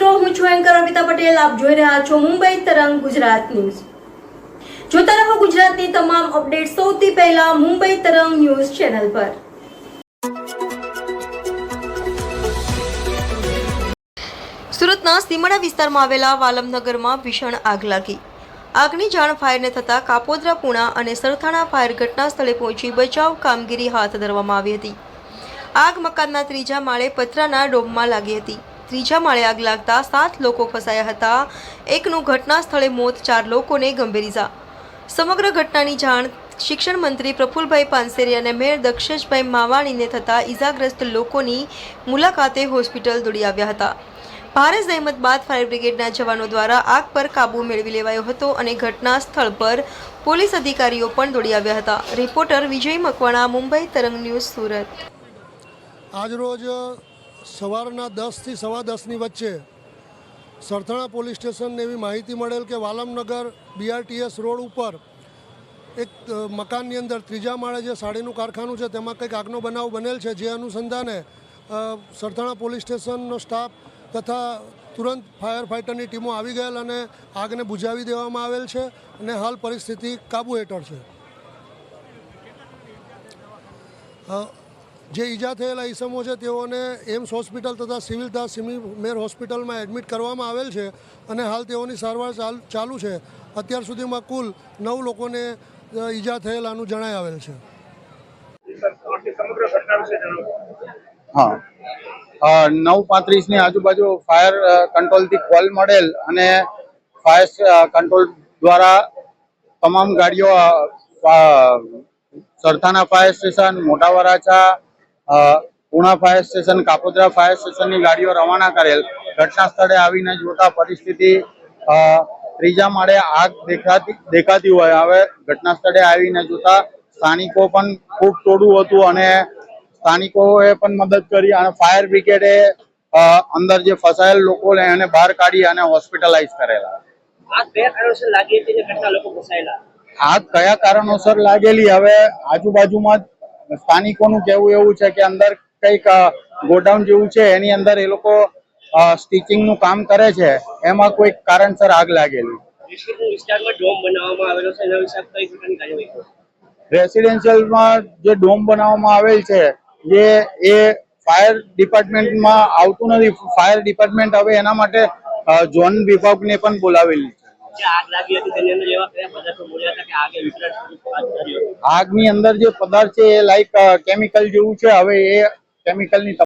મિત્રો, હું છું એન્કર અમિતા પટેલ. આપ જોઈ રહ્યા છો મુંબઈ તરંગ ગુજરાત ન્યૂઝ. જોતા રહો ગુજરાતની તમામ અપડેટ સૌથી પહેલા મુંબઈ તરંગ ન્યૂઝ ચેનલ પર. સુરતના સીમડા વિસ્તારમાં આવેલા વાલમનગરમાં ભીષણ આગ લાગી. આગની જાણ ફાયરને થતાં કાપોદ્રા, પુણા અને સરથાણા ફાયર ઘટના સ્થળે પહોંચી બચાવ કામગીરી હાથ ધરવામાં આવી હતી. આગ મકાનના ત્રીજા માળે પતરાના ડોમમાં લાગી હતી. ત્રીજા માળે આગ લાગતા સાત લોકો ફસાયા હતા. એકનું ઘટના સ્થળે મોત, ચાર લોકોને ગંભીર ઇજા સમગ્ર ઘટનાની જાણ શિક્ષણ મંત્રી પ્રફુલભાઈ પાનસેરી અને મેયર દક્ષેશભાઈ માવાણીને થતા ઇજાગ્રસ્ત લોકોની મુલાકાતે હોસ્પિટલ દોડી આવ્યા હતા. ભારે જહેમત બાદ ફાયર બ્રિગેડના જવાનો દ્વારા આગ પર કાબૂ મેળવી લેવાયો હતો અને ઘટના સ્થળ પર પોલીસ અધિકારીઓ પણ દોડી આવ્યા હતા. રિપોર્ટર વિજય મકવાણા, મુંબઈ તરંગ ન્યૂઝ, સુરત. આજરોજ સવારના દસથી સવા દસની વચ્ચે સરથાણા પોલીસ સ્ટેશનને એવી માહિતી મળેલ કે વાલમનગર બીઆરટીએસ રોડ ઉપર એક મકાનની અંદર ત્રીજા માળે જે સાડીનું કારખાનું છે, તેમાં કંઈક આગનો બનાવ બનેલ છે, જે અનુસંધાને સરથાણા પોલીસ સ્ટેશનનો સ્ટાફ તથા તુરંત ફાયર ફાઇટરની ટીમો આવી ગયેલ અને આગને બુઝાવી દેવામાં આવેલ છે અને હાલ પરિસ્થિતિ કાબૂ હેઠળ છે. જે ઈજા થયેલા ઈસમો છે તેઓને એમ્સ હોસ્પિટલ તથા સિવિલ તથા સિમી મેર હોસ્પિટલમાં એડમિટ કરવામાં આવેલ છે અને હાલ તેઓની સારવાર ચાલ- ચાલુ છે. અત્યાર સુધીમાં કુલ નવ લોકોને ઈજા થયેલાનું જણાય આવેલ છે. હા. નવ પાંત્રીસની આજુબાજુ ફાયર કંટ્રોલથી કોલ મળેલ અને ફાયર કંટ્રોલ દ્વારા તમામ ગાડીઓ Sarthana fire station Mota Varachha Puna fire station Kapodra fire સ્ટેશનની ગાડીઓ રવાના કરેલ. ઘટના સ્થળે આવીને જોતા પરિસ્થિતિ ત્રીજા માળે આગ દેખાતી દેખાતી હોય. હવે ઘટના સ્થળે આવીને જોતા સ્થાનિકો પણ ખૂબ તોડું હતું અને સ્થાનિકોએ પણ મદદ કરી અને ફાયર બ્રિગેડે અ, અંદર જે ફસાયેલ લોકો એને બહાર કાઢી અને હોસ્પિટલાઇઝ કરેલા. આગ કયા કારણોસર લાગેલી? હવે આજુબાજુમાં સ્થાનિકોનું કહેવું એવું છે કે અંદર કંઈક ગોડાઉન જેવું છે એની અંદર એ લોકો સ્ટિચિંગનું કામ કરે છે. એમાં કોઈક કારણસર આગ લાગેલી. કઈ રેસિડેન્શિયલમાં જે ડોમ બનાવવામાં આવેલ છે જે એ ફાયર ડિપાર્ટમેન્ટમાં આવતું નથી. ફાયર ડિપાર્ટમેન્ટ હવે એના માટે ઝોન વિભાગને પણ બોલાવેલી આગની અંદર જે પદાર્થ છે એ લાઈક કેમિકલ જેવું છે હવે એ કેમિકલની